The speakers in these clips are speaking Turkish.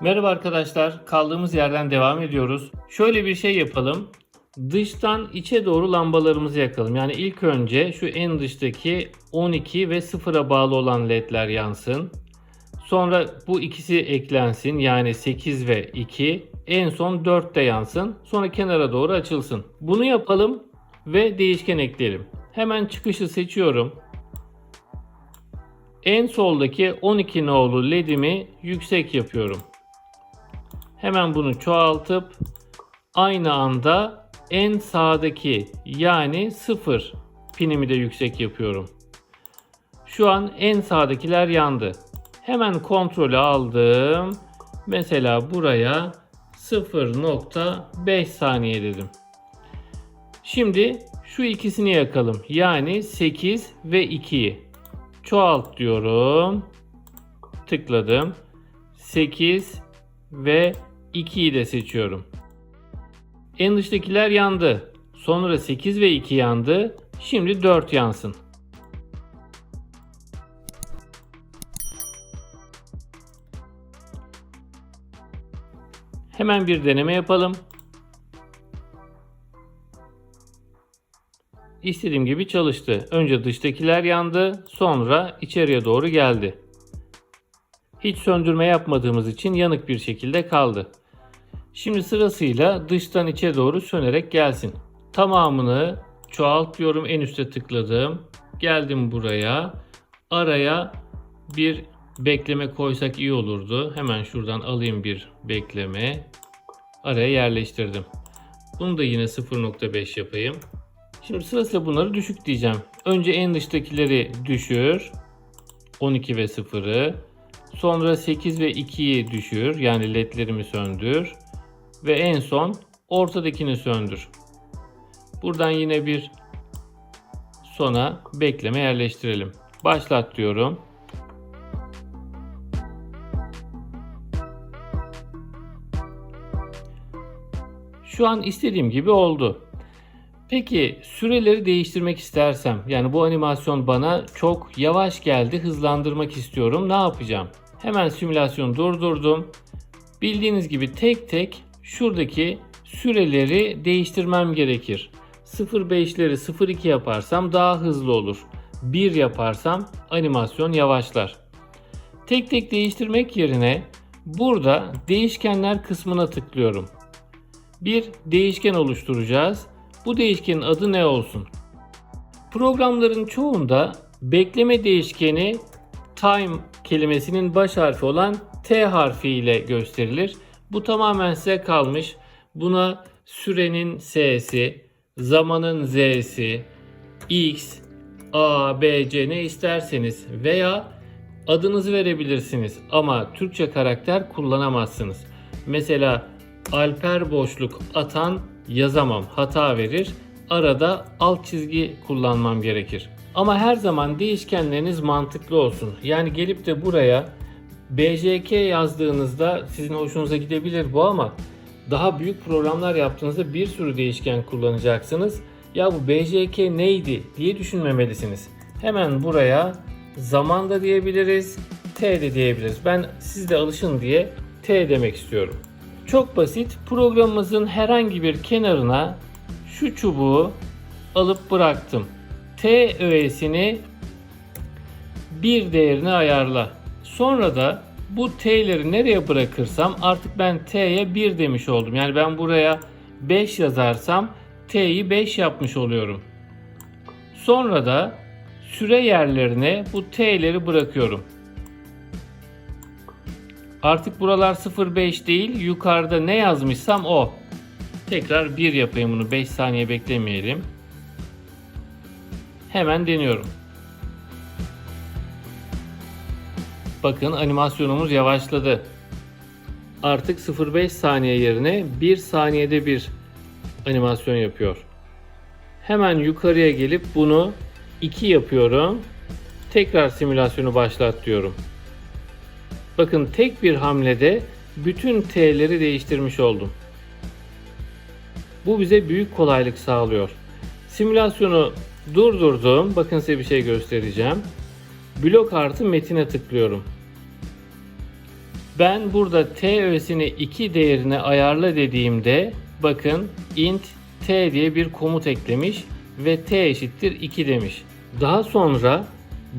Merhaba arkadaşlar, kaldığımız yerden devam ediyoruz. Şöyle bir şey yapalım. Dıştan içe doğru lambalarımızı yakalım. Yani ilk önce şu en dıştaki 12 ve 0'a bağlı olan ledler yansın. Sonra bu ikisi eklensin. Yani 8 ve 2. En son 4 de yansın. Sonra kenara doğru açılsın. Bunu yapalım ve değişken ekleyelim. Hemen çıkışı seçiyorum. En soldaki 12 nolu ledimi yüksek yapıyorum. Hemen bunu çoğaltıp aynı anda en sağdaki yani 0 pinimi de yüksek yapıyorum. Şu an en sağdakiler yandı. Hemen kontrolü aldım. Mesela buraya 0.5 saniye dedim. Şimdi şu ikisini yakalım. Yani 8 ve 2'yi. Çoğalt diyorum. Tıkladım. 8 ve 2'yi de seçiyorum. En dıştakiler yandı. Sonra 8 ve 2 yandı. Şimdi 4 yansın. Hemen bir deneme yapalım. İstediğim gibi çalıştı. Önce dıştakiler yandı, sonra içeriye doğru geldi. Hiç söndürme yapmadığımız için yanık bir şekilde kaldı. Şimdi sırasıyla dıştan içe doğru sönerek gelsin. Tamamını çoğalt diyorum en üste tıkladım. Geldim buraya. Araya bir bekleme koysak iyi olurdu. Hemen şuradan alayım bir bekleme. Araya yerleştirdim. Bunu da yine 0.5 yapayım. Şimdi sırasıyla bunları düşük diyeceğim. Önce en dıştakileri düşür. 12 ve 0'ı. Sonra 8 ve 2'yi düşür. Yani ledlerimi söndür. Ve en son ortadakini söndür. Buradan yine bir sona bekleme yerleştirelim. Başlat diyorum. Şu an istediğim gibi oldu. Peki süreleri değiştirmek istersem yani bu animasyon bana çok yavaş geldi hızlandırmak istiyorum ne yapacağım? Hemen simülasyonu durdurdum. Bildiğiniz gibi tek tek şuradaki süreleri değiştirmem gerekir. 0.5'leri 0.2 yaparsam daha hızlı olur. 1 yaparsam animasyon yavaşlar. Tek tek değiştirmek yerine burada değişkenler kısmına tıklıyorum. Bir değişken oluşturacağız. Bu değişkenin adı ne olsun? Programların çoğunda bekleme değişkeni time kelimesinin baş harfi olan T harfi ile gösterilir. Bu tamamen size kalmış. Buna sürenin S'si, zamanın Z'si, X, A, B, C ne isterseniz veya adınızı verebilirsiniz ama Türkçe karakter kullanamazsınız. Mesela Alper boşluk atan yazamam hata verir. Arada alt çizgi kullanmam gerekir. Ama her zaman değişkenleriniz mantıklı olsun. Yani gelip de buraya BJK yazdığınızda sizin hoşunuza gidebilir bu ama daha büyük programlar yaptığınızda bir sürü değişken kullanacaksınız. Ya bu BJK neydi diye düşünmemelisiniz. Hemen buraya zaman da diyebiliriz, T de diyebiliriz. Ben siz de alışın diye T demek istiyorum. Çok basit. Programımızın herhangi bir kenarına şu çubuğu alıp bıraktım. T öğesini bir değerini ayarla. Sonra da bu T'leri nereye bırakırsam artık ben T'ye 1 demiş oldum. Yani ben buraya 5 yazarsam T'yi 5 yapmış oluyorum. Sonra da süre yerlerine bu T'leri bırakıyorum. Artık buralar 0.5 değil yukarıda ne yazmışsam o. Tekrar 1 yapayım bunu 5 saniye beklemeyelim. Hemen deniyorum. Bakın animasyonumuz yavaşladı. Artık 0.5 saniye yerine 1 saniyede bir animasyon yapıyor. Hemen yukarıya gelip bunu 2 yapıyorum. Tekrar simülasyonu başlat diyorum. Bakın tek bir hamlede bütün T'leri değiştirmiş oldum. Bu bize büyük kolaylık sağlıyor. Simülasyonu durdurdum. Bakın size bir şey göstereceğim. Blok artı metine tıklıyorum. Ben burada t öğesini 2 değerine ayarla dediğimde bakın int t diye bir komut eklemiş ve t eşittir 2 demiş. Daha sonra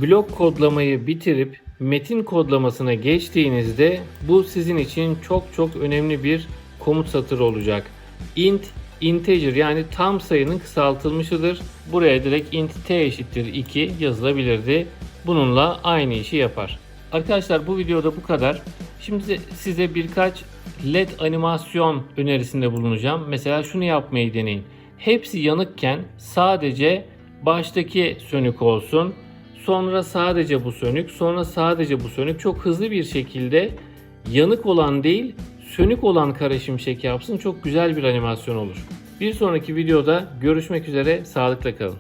blok kodlamayı bitirip metin kodlamasına geçtiğinizde bu sizin için çok çok önemli bir komut satırı olacak. int integer yani tam sayının kısaltılmışıdır. Buraya direkt int t eşittir 2 yazılabilirdi. Bununla aynı işi yapar. Arkadaşlar bu videoda bu kadar. Şimdi size birkaç led animasyon önerisinde bulunacağım. Mesela şunu yapmayı deneyin. Hepsi yanıkken sadece baştaki sönük olsun. Sonra sadece bu sönük, sonra sadece bu sönük. Çok hızlı bir şekilde yanık olan değil, sönük olan kara şimşek yapsın. Çok güzel bir animasyon olur. Bir sonraki videoda görüşmek üzere. Sağlıkla kalın.